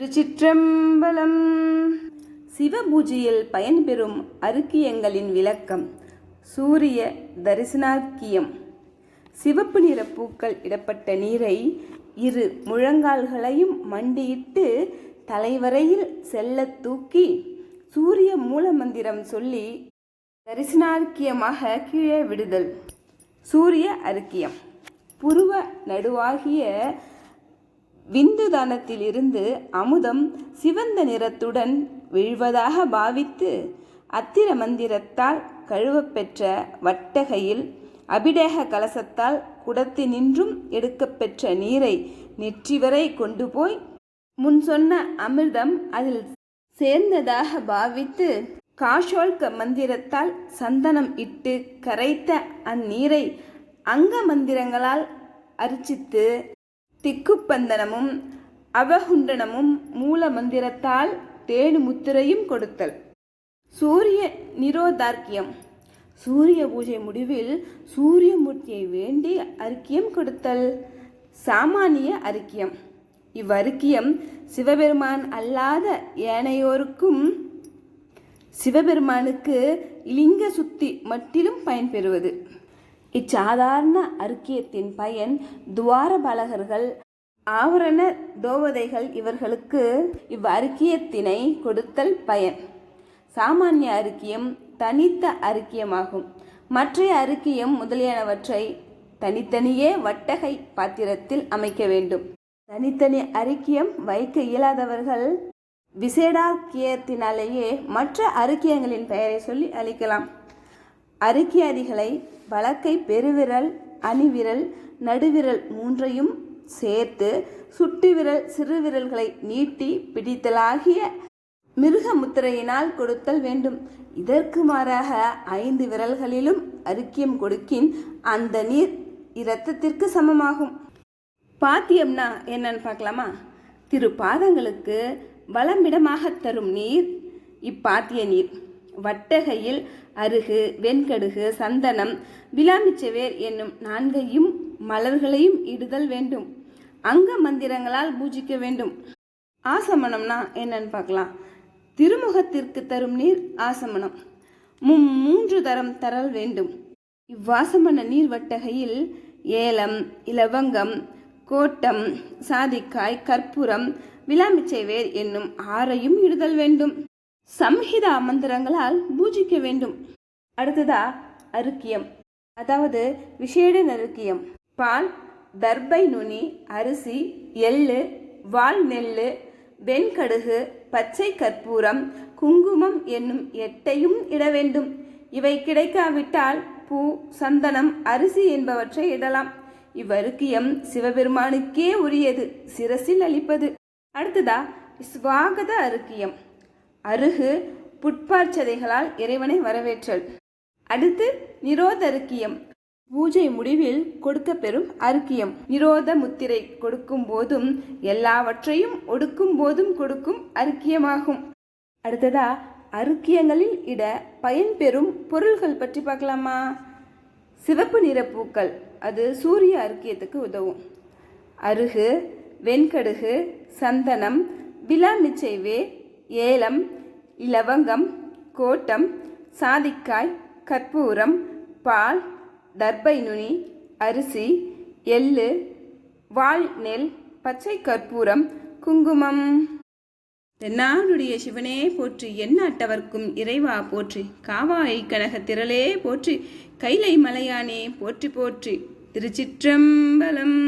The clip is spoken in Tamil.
திருச்சிற்றம்பலம். சிவபூஜையில் பயன்பெறும் அருக்கியங்களின் விளக்கம் சூரிய தரிசனாக்கியம் சிவப்பு நிற பூக்கள் இடப்பட்ட நீரை இரு முழங்கால்களையும் மண்டியிட்டு தலைவரையில் செல்லத் தூக்கி சூரிய மூலமந்திரம் சொல்லி தரிசனார்க்கியமாக கீழே விடுதல். சூரிய அருக்கியம். புருவ நடுவாகிய விந்துதானத்திலிருந்து அமுதம் சிவந்த நிறத்துடன் விழுவதாக பாவித்து அத்திர மந்திரத்தால் கழுவப்பெற்ற வட்டகையில் அபிடேக கலசத்தால் குடத்தினின்றும் எடுக்கப்பெற்ற நீரை நெற்றி வரை கொண்டு போய் முன் சொன்ன அமிர்தம் அதில் சேர்ந்ததாக பாவித்து காஷோல்க மந்திரத்தால் சந்தனம் இட்டு கரைத்த அந்நீரை அங்க மந்திரங்களால் அர்ச்சித்து திக்குப்பந்தனமும் அவகுண்டனமும் மூல மந்திரத்தால் தேனு முத்திரையும் கொடுத்தல். சூரிய நிரோதார்க்கியம். சூரிய பூஜை முடிவில் சூரியமூர்த்தியை வேண்டி அறிக்கியம் கொடுத்தல். சாமானிய அருக்கியம். இவ்வருக்கியம் சிவபெருமான் அல்லாத ஏனையோருக்கும் சிவபெருமானுக்கு இலிங்க சுத்தி மட்டிலும் பயன்பெறுவது. இச்சாதாரண அருக்கியத்தின் பயன் துவாரபாலகர்கள் ஆவரண தோவதைகள் இவர்களுக்கு இவ்வருக்கியத்தினை கொடுத்தல் பயன். சாமானிய அருக்கியம் தனித்த அருக்கியமாகும். மற்றைய அருக்கியம் முதலியனவற்றை தனித்தனியே வட்டகை பாத்திரத்தில் அமைக்க வேண்டும். தனித்தனி அருக்கியம் வைக்க இயலாதவர்கள் விசேடாக்கியத்தினாலேயே மற்ற அருக்கியங்களின் பெயரை சொல்லி அளிக்கலாம். அருக்கியாதிகளை வழக்கை பெருவிரல் அணிவிரல் நடுவிரல் மூன்றையும் சேர்த்து சுட்டுவிரல் சிறுவிரல்களை நீட்டி பிடித்தலாகிய மிருக முத்திரையினால் கொடுத்தல் வேண்டும். இதற்கு மாறாக ஐந்து விரல்களிலும் அருக்கியம் கொடுக்கின் அந்த நீர் இரத்தத்திற்கு சமமாகும். பாத்தியம்னா என்னன்னு பார்க்கலாமா? திரு பாதங்களுக்கு வளமிடமாக தரும் நீர் இப்பாத்திய நீர். வட்டகையில் அருகு வெண்கடுகு சந்தனம் விலாமிச்சவேர் என்னும் நான்கையும் மலர்களையும் இடுதல் வேண்டும். அங்க மந்திரங்களால் பூஜிக்க வேண்டும். ஆசமனம்னா என்னன்னு பார்க்கலாம். திருமுகத்திற்கு தரும் நீர் ஆசமனம். மும் மூன்று தரம் தரல் வேண்டும். இவ்வாசமன நீர் வட்டகையில் ஏலம் இலவங்கம் கோட்டம் சாதிக்காய் கற்பூரம் விலாமிச்சை வேர் என்னும் ஆறையும் இடுதல் வேண்டும். சம்ஹித மந்திரங்களால் பூஜிக்க வேண்டும். அடுத்ததா அருக்கியம். அதாவது விசேட நறுக்கியம் பால் தர்பை நுனி அரிசி எள்ளு வால் நெல்லு வெண்கடுகு பச்சை கற்பூரம் குங்குமம் என்னும் எட்டையும் இட வேண்டும். இவை கிடைக்காவிட்டால் பூ சந்தனம் அரிசி என்பவற்றை இடலாம். இவ்வருக்கியம் சிவபெருமானுக்கே உரியது சிரசில் அளிப்பது. அடுத்ததா ஸ்வாகத அருக்கியம். அருகு புட்பார்ச்சதைகளால் இறைவனை வரவேற்றல். அடுத்து நிரோத அருக்கியம் பூஜை முடிவில் கொடுக்க பெறும் அருக்கியம். நிரோத முத்திரை கொடுக்கும் போதும் எல்லாவற்றையும் ஒடுக்கும் போதும் கொடுக்கும் அருக்கியமாகும். அடுத்ததா அருக்கியங்களில் இட பயன்பெறும் பொருள்கள் பற்றி பார்க்கலாமா? சிவப்பு நிற பூக்கள் அது சூரிய அருக்கியத்துக்கு உதவும். அருகு வெண்கடுகு சந்தனம் விலாமிச்சைவே ஏலம் இலவங்கம் கோட்டம் சாதிக்காய் கற்பூரம் பால் தர்பை நுனி அரிசி எள்ளு வால் நெல் பச்சை கற்பூரம் குங்குமம். தென்னாடுடைய சிவனே போற்றி எண்ணாட்டவர்க்கும் இறைவா போற்றி காவாய் கனக திரளே போற்றி கைலை மலையானே போற்றி போற்றி திருச்சிற்றம்பலம்.